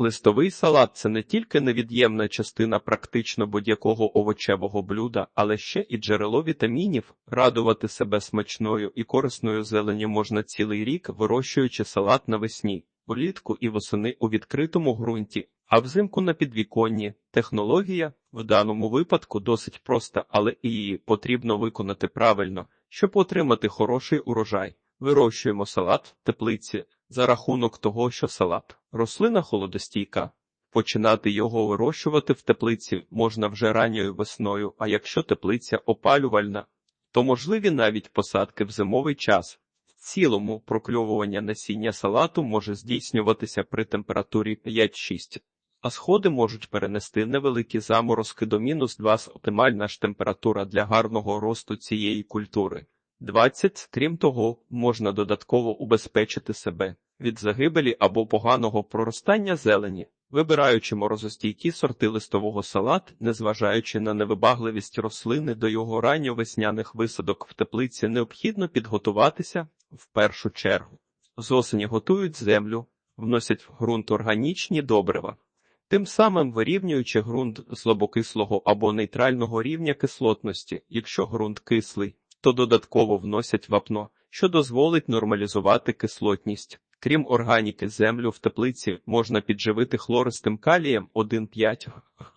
Листовий салат це не тільки невід'ємна частина практично будь-якого овочевого блюда, але ще і джерело вітамінів. Радувати себе смачною і корисною зеленю можна цілий рік, вирощуючи салат навесні, влітку і восени у відкритому ґрунті, а взимку на підвіконні. Технологія в даному випадку досить проста, але і її потрібно виконати правильно, щоб отримати хороший урожай. Вирощуємо салат в теплиці за рахунок того, що салат рослина холодостійка. Починати його вирощувати в теплиці можна вже ранньою весною, а якщо теплиця опалювальна, то можливі навіть посадки в зимовий час. В цілому прокльовування насіння салату може здійснюватися при температурі 5-6, а сходи можуть перенести невеликі заморозки до мінус 2 оптимальна ж температура для гарного росту цієї культури. 20. Крім того, можна додатково убезпечити себе від загибелі або поганого проростання зелені, вибираючи морозостійкі сорти листового салат, незважаючи на невибагливість рослини до його ранньовесняних висадок в теплиці, необхідно підготуватися в першу чергу. З осені готують землю, вносять в ґрунт органічні добрива, тим самим вирівнюючи ґрунт слабокислого або нейтрального рівня кислотності, якщо ґрунт кислий то додатково вносять вапно, що дозволить нормалізувати кислотність. Крім органіки, землю в теплиці можна підживити хлористим калієм 1,5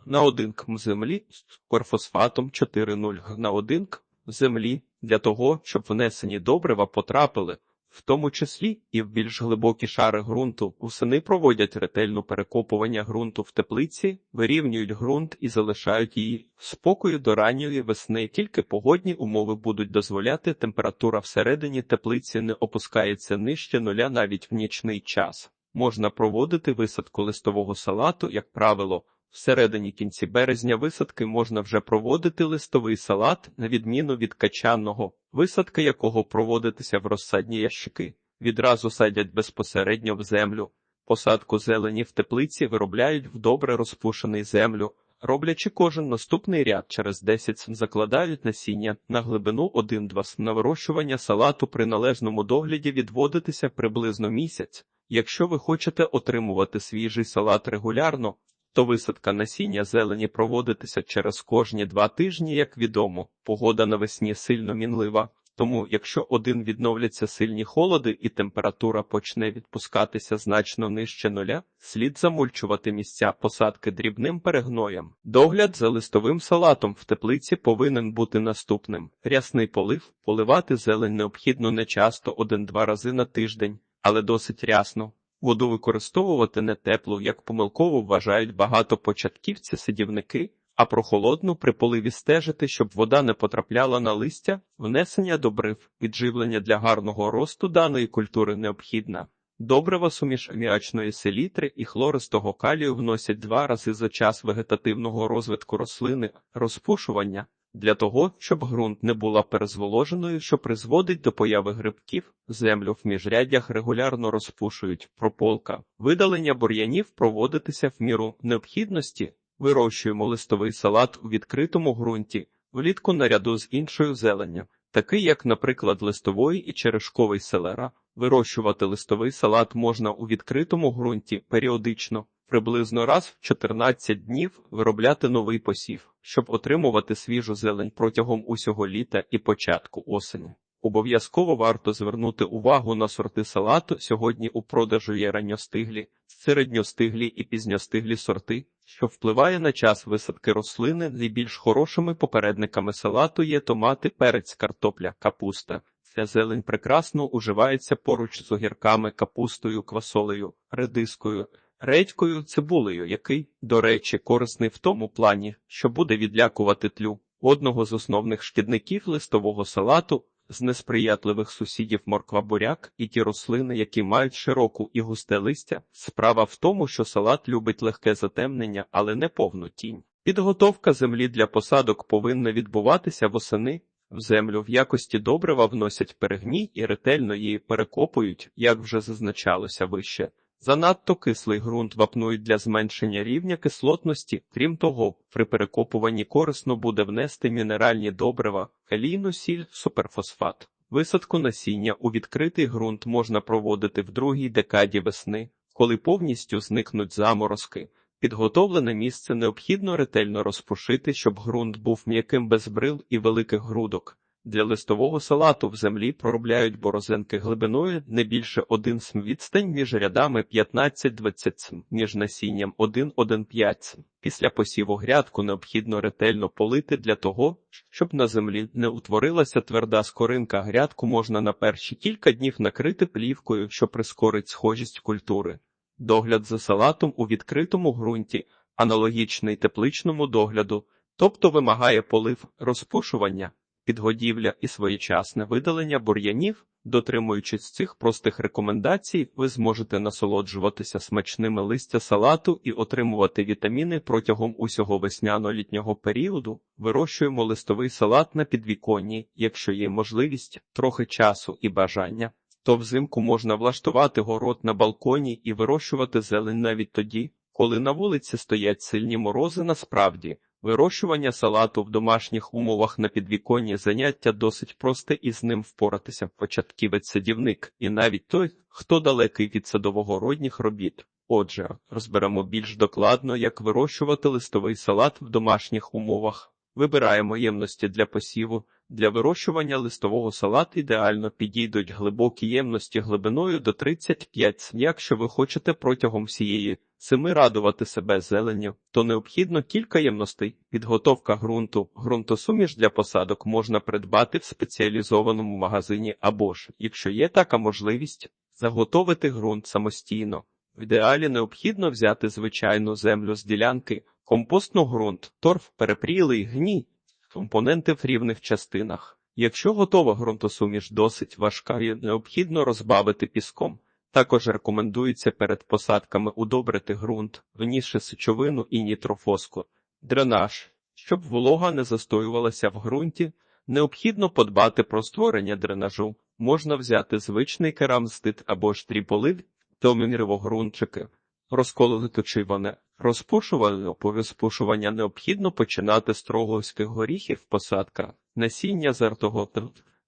на 1 км землі з корфосфатом 4,0 на 1 км землі для того, щоб внесені добрива потрапили, в тому числі і в більш глибокі шари ґрунту. Усини проводять ретельне перекопування ґрунту в теплиці, вирівнюють ґрунт і залишають її спокою до ранньої весни. Тільки погодні умови будуть дозволяти, температура всередині теплиці не опускається нижче нуля навіть в нічний час. Можна проводити висадку листового салату, як правило. Всередині кінці березня висадки можна вже проводити листовий салат, на відміну від качанного, висадка якого проводитися в розсадні ящики. Відразу садять безпосередньо в землю. Посадку зелені в теплиці виробляють в добре розпушений землю, роблячи кожен наступний ряд через 10 см закладають насіння на глибину 1-2 см. на вирощування салату при належному догляді відводитися приблизно місяць. Якщо ви хочете отримувати свіжий салат регулярно, то висадка насіння зелені проводитися через кожні два тижні, як відомо. Погода навесні сильно мінлива, тому якщо один відновляться сильні холоди і температура почне відпускатися значно нижче нуля, слід замульчувати місця посадки дрібним перегноєм. Догляд за листовим салатом в теплиці повинен бути наступним: рясний полив, поливати зелень необхідно не часто один-два рази на тиждень, але досить рясно. Воду використовувати не теплу, як помилково вважають багато початківці сидівники, а про холодну при поливі стежити, щоб вода не потрапляла на листя, внесення добрив, підживлення для гарного росту даної культури необхідна. Добрива суміш аміачної селітри і хлористого калію вносять два рази за час вегетативного розвитку рослини, розпушування для того, щоб ґрунт не була перезволоженою, що призводить до появи грибків, землю в міжряддях регулярно розпушують прополка. Видалення бур'янів проводитися в міру необхідності. Вирощуємо листовий салат у відкритому ґрунті, влітку наряду з іншою зеленню, такий як, наприклад, листовий і черешковий селера. Вирощувати листовий салат можна у відкритому ґрунті періодично приблизно раз в 14 днів виробляти новий посів, щоб отримувати свіжу зелень протягом усього літа і початку осені. Обов'язково варто звернути увагу на сорти салату. Сьогодні у продажу є ранньостиглі, середньостиглі і пізньостиглі сорти, що впливає на час висадки рослини. Найбільш хорошими попередниками салату є томати, перець, картопля, капуста. Ця зелень прекрасно уживається поруч з огірками, капустою, квасолею, редискою, редькою, цибулею, який, до речі, корисний в тому плані, що буде відлякувати тлю. Одного з основних шкідників листового салату з несприятливих сусідів морква буряк і ті рослини, які мають широку і густе листя. Справа в тому, що салат любить легке затемнення, але не повну тінь. Підготовка землі для посадок повинна відбуватися восени. В землю в якості добрива вносять перегній і ретельно її перекопують, як вже зазначалося вище. Занадто кислий ґрунт вапнують для зменшення рівня кислотності. Крім того, при перекопуванні корисно буде внести мінеральні добрива, калійну сіль, суперфосфат. Висадку насіння у відкритий ґрунт можна проводити в другій декаді весни. Коли повністю зникнуть заморозки, підготовлене місце необхідно ретельно розпушити, щоб ґрунт був м'яким без брил і великих грудок. Для листового салату в землі проробляють борозенки глибиною не більше 1 см, відстань між рядами 15-20 см, між насінням 1-1,5 см. Після посіву грядку необхідно ретельно полити для того, щоб на землі не утворилася тверда скоринка. Грядку можна на перші кілька днів накрити плівкою, що прискорить схожість культури. Догляд за салатом у відкритому ґрунті, аналогічний тепличному догляду, тобто вимагає полив розпушування підгодівля і своєчасне видалення бур'янів, дотримуючись цих простих рекомендацій, ви зможете насолоджуватися смачними листя салату і отримувати вітаміни протягом усього весняно-літнього періоду. Вирощуємо листовий салат на підвіконні, якщо є можливість, трохи часу і бажання. То взимку можна влаштувати город на балконі і вирощувати зелень навіть тоді, коли на вулиці стоять сильні морози насправді. Вирощування салату в домашніх умовах на підвіконні заняття досить просте і з ним впоратися початківець-садівник, і навіть той, хто далекий від садовогородніх робіт. Отже, розберемо більш докладно, як вирощувати листовий салат в домашніх умовах. Вибираємо ємності для посіву. Для вирощування листового салату ідеально підійдуть глибокі ємності глибиною до 35 см. Якщо ви хочете протягом всієї зими радувати себе зеленню, то необхідно кілька ємностей. Підготовка ґрунту. Ґрунтосуміш для посадок можна придбати в спеціалізованому магазині або ж, якщо є така можливість, заготовити ґрунт самостійно. В ідеалі необхідно взяти звичайну землю з ділянки, компостну ґрунт, торф, перепрілий гній, компоненти в рівних частинах. Якщо готова ґрунтосуміш досить важка і необхідно розбавити піском. Також рекомендується перед посадками удобрити ґрунт, внісши сечовину і нітрофоску. Дренаж. Щоб волога не застоювалася в ґрунті, необхідно подбати про створення дренажу. Можна взяти звичний керамстит або ж тріполив до ґрунтчики. Розколоти точиване. Розпушування по розпушування необхідно починати з троговських горіхів посадка, насіння зертого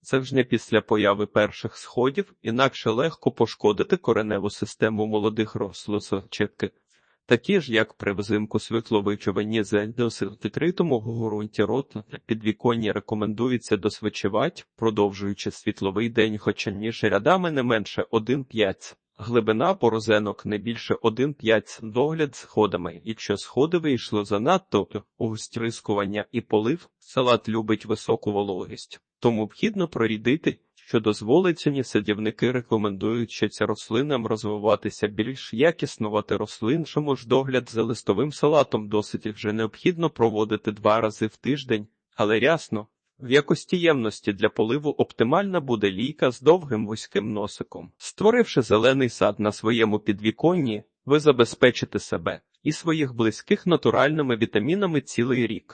завжди після появи перших сходів, інакше легко пошкодити кореневу систему молодих рослосочетки. Такі ж, як при взимку світловичувані зельдосилтитритому ґрунті рот на підвіконні рекомендується досвичувати, продовжуючи світловий день, хоча ніж рядами не менше 1,5. Глибина порозенок не більше 1,5 догляд сходами. Якщо сходи вийшло занадто, густрискування і полив, салат любить високу вологість. Тому необхідно прорідити, що дозволить ціні садівники рекомендують ще ця рослинам розвиватися більш якіснувати рослин, чому ж догляд за листовим салатом досить вже необхідно проводити два рази в тиждень, але рясно. В якості ємності для поливу оптимальна буде лійка з довгим вузьким носиком. Створивши зелений сад на своєму підвіконні, ви забезпечите себе і своїх близьких натуральними вітамінами цілий рік.